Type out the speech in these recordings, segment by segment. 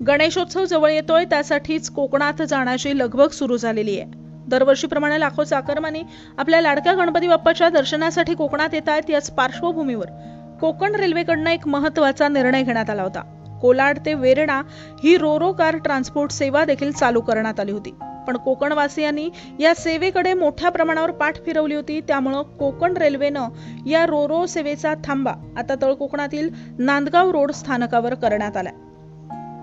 गणेशोत्सव जवळ येतोय त्यासाठीच कोकणात जाण्याची लगबग सुरू झालेली आहे. दरवर्षीप्रमाणे लाखो चाकरमानी आपल्या लाडक्या गणपती बाप्पाच्या दर्शनासाठी कोकणात येत आहेत याच पार्श्वभूमीवर. कोकण रेल्वेकडनं एक महत्त्वाचा निर्णय घेण्यात आला होता. कोलाड ते वेरणा ही रोरो कार ट्रान्सपोर्ट सेवा देखील चालू करण्यात आली होती. पण कोकणवासियांनी या सेवेकडे मोठ्या प्रमाणावर पाठ फिरवली होती त्यामुळं कोकण रेल्वेनं या रोरो सेवेचा थांबा आता तळकोकणातील नांदगाव रोड स्थानकावर करण्यात आला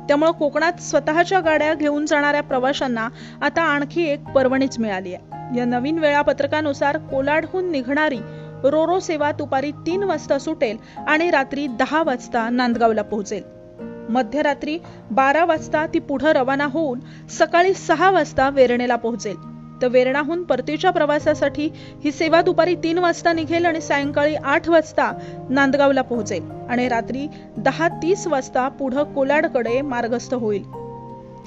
त्यामुळे कोकणात स्वतःच्या गाड्या घेऊन जाणाऱ्या प्रवाशांना आता आणखी एक पर्वणीच मिळाली आहे. या नवीन वेळापत्रकानुसार कोलाडहून निघणारी रोरो सेवा दुपारी तीन वाजता सुटेल आणि रात्री दहा वाजता नांदगावला पोहोचेल. मध्यरात्री बारा वाजता ती पुढे रवाना होऊन सकाळी सहा वाजता वेरणेला पोहोचेल. तर वेरणाहून परतीच्या प्रवासासाठी ही सेवा दुपारी तीन वाजता निघेल आणि सायंकाळी आठ वाजता नांदगावला पोहोचेल आणि रात्री दहा तीस वाजता पुढं कोलाडकडे मार्गस्थ होईल.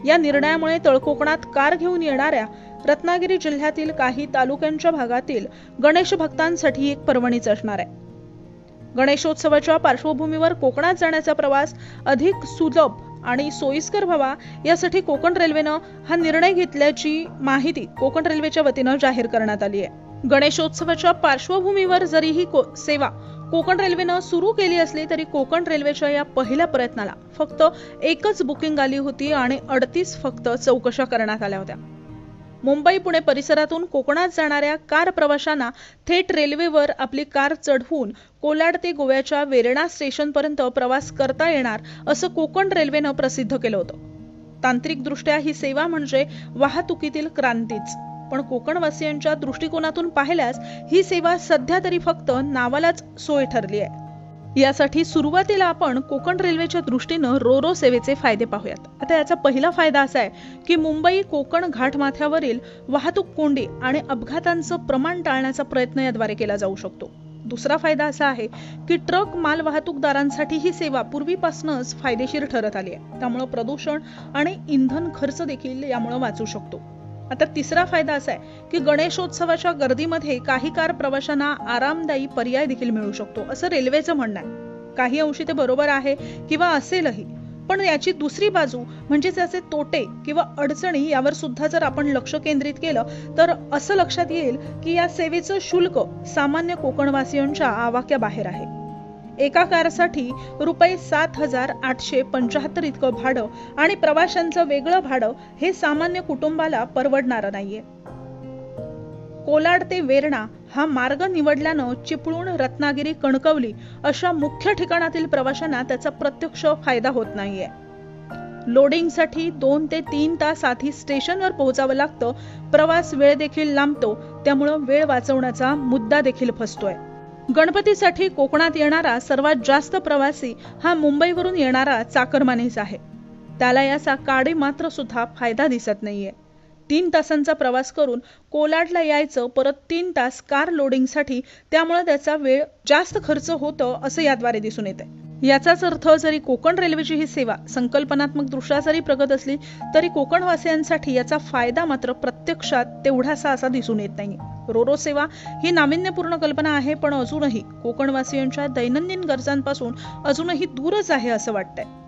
या निर्णयामुळे तळकोकणात कार घेऊन येणाऱ्या रत्नागिरी जिल्ह्यातील काही तालुक्यांच्या भागातील गणेश भक्तांसाठी एक पर्वणीच असणार आहे. गणेशोत्सवाच्या पार्श्वभूमीवर कोकणात जाण्याचा प्रवास अधिक सुलभ आणि सोयीस्कर व्हावा यासाठी कोकण रेल्वेनं हा निर्णय घेतल्याची माहिती कोकण रेल्वेच्या वतीनं जाहीर करण्यात आली आहे. गणेशोत्सवाच्या पार्श्वभूमीवर जरी ही को- सेवा कोकण रेल्वेनं सुरू केली असली तरी कोकण रेल्वेच्या या पहिल्या प्रयत्नाला फक्त एकच बुकिंग आली होती आणि अडतीस फक्त चौकशा करण्यात आल्या होत्या. मुंबई पुणे परिसरातून कोकणात जाणाऱ्या कार प्रवाशांना थेट रेल्वेवर आपली कार चढवून कोलाड ते गोव्याच्या वेरणा स्टेशनपर्यंत प्रवास करता येणार असं कोकण रेल्वेनं प्रसिद्ध केलं होतं. तांत्रिकदृष्ट्या ही सेवा म्हणजे वाहतुकीतील क्रांतीच. पण कोकणवासियांच्या दृष्टिकोनातून पाहिल्यास ही सेवा सध्या तरी फक्त नावालाच सोय ठरली आहे. यासाठी सुरुवातीला आपण कोकण रेल्वेच्या दृष्टीनं रोरो सेवेचे फायदे पाहूयात. आता याचा पहिला फायदा असा आहे की मुंबई कोकण घाटमाथ्यावरील वाहतूक कोंडी आणि अपघातांचं प्रमाण टाळण्याचा प्रयत्न याद्वारे केला जाऊ शकतो. दुसरा फायदा असा आहे की ट्रक माल वाहतूकदारांसाठी ही सेवा पूर्वीपासूनच फायदेशीर ठरत आली आहे. त्यामुळे प्रदूषण आणि इंधन खर्च देखील यामुळे वाचू शकतो. आता तिसरा फायदा असा आहे की गणेशोत्सवाच्या गर्दीमध्ये काही कार प्रवाशांना आरामदायी पर्याय देखील मिळू शकतो असं रेल्वेचं म्हणणं आहे. काही अंशी ते बरोबर आहे किंवा असेलही पण याची दुसरी बाजू म्हणजे त्याचे तोटे किंवा अडचणी यावर सुद्धा जर आपण लक्ष केंद्रित केलं तर असं लक्षात येईल की या सेवेचं शुल्क सामान्य कोकणवासियांच्या आवाक्याबाहेर आहे. एका कारसाठी रुपये सात हजार आठशे पंचाहत्तर इतकं भाडं आणि प्रवाशांचं वेगळं भाडं हे सामान्य कुटुंबाला परवडणारं नाहीये. कोलाड ते वेरणा हा मार्ग निवडल्यानं चिपळूण रत्नागिरी कणकवली अशा मुख्य ठिकाणातील प्रवाशांना त्याचा प्रत्यक्ष फायदा होत नाहीये. लोडिंगसाठी दोन ते तीन तास आधी स्टेशनवर पोहोचावं लागतं प्रवास वेळ देखील लांबतो त्यामुळं वेळ वाचवण्याचा मुद्दा देखील फसतोय. गणपतीसाठी कोकणात येणारा सर्वात जास्त प्रवासी हा मुंबईवरून येणारा चाकरमानीच आहे. त्याला याचा काडी मात्र सुद्धा फायदा दिसत नाहीये. तीन तासांचा प्रवास करून कोलाडला यायचं परत तीन तास कार लोडिंगसाठी त्यामुळे त्याचा वेळ जास्त खर्च होतो असं याद्वारे दिसून येते याचाच अर्थ जरी कोकण रेल्वेची ही सेवा संकल्पनात्मक दृष्ट्या जरी प्रगत असली तरी कोकणवासियांसाठी याचा फायदा मात्र प्रत्यक्षात तेवढासा असा दिसून येत नाही रोरो सेवा ही नाविन्यपूर्ण कल्पना आहे पण अजूनही कोकणवासियांच्या दैनंदिन गरजांपासून अजूनही दूरच आहे असं वाटतंय.